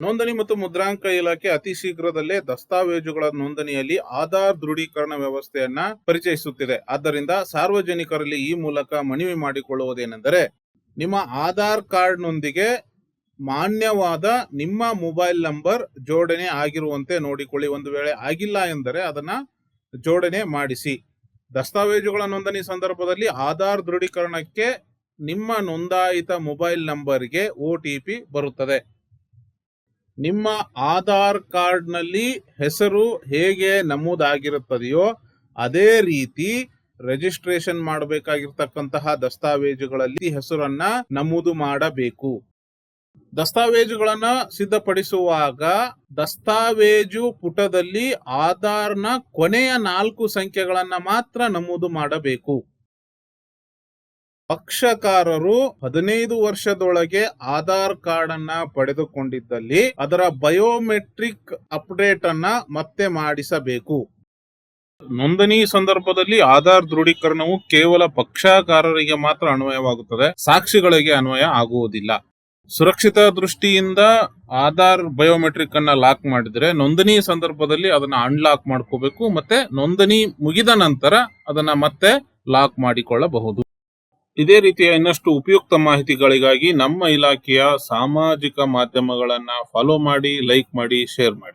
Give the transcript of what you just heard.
ನೋಂದಣಿ ಮತ್ತು ಮುದ್ರಾಂಕ ಇಲಾಖೆ ಅತಿ ಶೀಘ್ರದಲ್ಲೇ ದಸ್ತಾವೇಜುಗಳ ನೋಂದಣಿಯಲ್ಲಿ ಆಧಾರ್ ದೃಢೀಕರಣ ವ್ಯವಸ್ಥೆಯನ್ನ ಪರಿಚಯಿಸುತ್ತಿದೆ. ಆದ್ದರಿಂದ ಸಾರ್ವಜನಿಕರಲ್ಲಿ ಈ ಮೂಲಕ ಮನವಿ ಮಾಡಿಕೊಳ್ಳುವುದೇನೆಂದರೆ, ನಿಮ್ಮ ಆಧಾರ್ ಕಾರ್ಡ್ನೊಂದಿಗೆ ಮಾನ್ಯವಾದ ನಿಮ್ಮ ಮೊಬೈಲ್ ನಂಬರ್ ಜೋಡಣೆ ಆಗಿರುವಂತೆ ನೋಡಿಕೊಳ್ಳಿ. ಒಂದು ವೇಳೆ ಆಗಿಲ್ಲ ಎಂದರೆ ಅದನ್ನ ಜೋಡಣೆ ಮಾಡಿಸಿ. ದಸ್ತಾವೇಜುಗಳ ನೋಂದಣಿ ಸಂದರ್ಭದಲ್ಲಿ ಆಧಾರ್ ದೃಢೀಕರಣಕ್ಕೆ ನಿಮ್ಮ ನೋಂದಾಯಿತ ಮೊಬೈಲ್ ನಂಬರ್ಗೆ ಒ ಬರುತ್ತದೆ. ನಿಮ್ಮ ಆಧಾರ್ ಕಾರ್ಡ್ನಲ್ಲಿ ಹೆಸರು ಹೇಗೆ ನಮೂದಾಗಿರುತ್ತದೆಯೋ ಅದೇ ರೀತಿ ರಿಜಿಸ್ಟ್ರೇಷನ್ ಮಾಡಬೇಕಾಗಿರ್ತಕ್ಕಂತಹ ದಸ್ತಾವೇಜುಗಳಲ್ಲಿ ಹೆಸರನ್ನ ನಮೂದು ಮಾಡಬೇಕು. ದಸ್ತಾವೇಜುಗಳನ್ನ ಸಿದ್ಧಪಡಿಸುವಾಗ ದಸ್ತಾವೇಜು ಪುಟದಲ್ಲಿ ಆಧಾರ್ನ ಕೊನೆಯ ನಾಲ್ಕು ಸಂಖ್ಯೆಗಳನ್ನ ಮಾತ್ರ ನಮೂದು ಮಾಡಬೇಕು. ಪಕ್ಷಕಾರರು ಹದಿನೈದು ವರ್ಷದೊಳಗೆ ಆಧಾರ್ ಕಾರ್ಡ್ ಅನ್ನ ಪಡೆದುಕೊಂಡಿದ್ದಲ್ಲಿ ಅದರ ಬಯೋಮೆಟ್ರಿಕ್ ಅಪ್ಡೇಟ್ ಅನ್ನ ಮತ್ತೆ ಮಾಡಿಸಬೇಕು. ನೋಂದಣಿ ಸಂದರ್ಭದಲ್ಲಿ ಆಧಾರ್ ದೃಢೀಕರಣವು ಕೇವಲ ಪಕ್ಷಕಾರರಿಗೆ ಮಾತ್ರ ಅನ್ವಯವಾಗುತ್ತದೆ. ಸಾಕ್ಷಿಗಳಿಗೆ ಅನ್ವಯ ಆಗುವುದಿಲ್ಲ. ಸುರಕ್ಷಿತ ದೃಷ್ಟಿಯಿಂದ ಆಧಾರ್ ಬಯೋಮೆಟ್ರಿಕ್ ಅನ್ನ ಲಾಕ್ ಮಾಡಿದ್ರೆ ನೋಂದಣಿ ಸಂದರ್ಭದಲ್ಲಿ ಅದನ್ನ ಅನ್ಲಾಕ್ ಮಾಡ್ಕೋಬೇಕು ಮತ್ತೆ ನೋಂದಣಿ ಮುಗಿದ ನಂತರ ಅದನ್ನ ಮತ್ತೆ ಲಾಕ್ ಮಾಡಿಕೊಳ್ಳಬಹುದು. ಇದೇ ರೀತಿಯ ಇನ್ನಷ್ಟು ಉಪಯುಕ್ತ ಮಾಹಿತಿಗಳಿಗಾಗಿ ನಮ್ಮ ಇಲಾಖೆಯ ಸಾಮಾಜಿಕ ಮಾಧ್ಯಮಗಳನ್ನ ಫಾಲೋ ಮಾಡಿ ಲೈಕ್ ಮಾಡಿ ಶೇರ್ ಮಾಡಿ.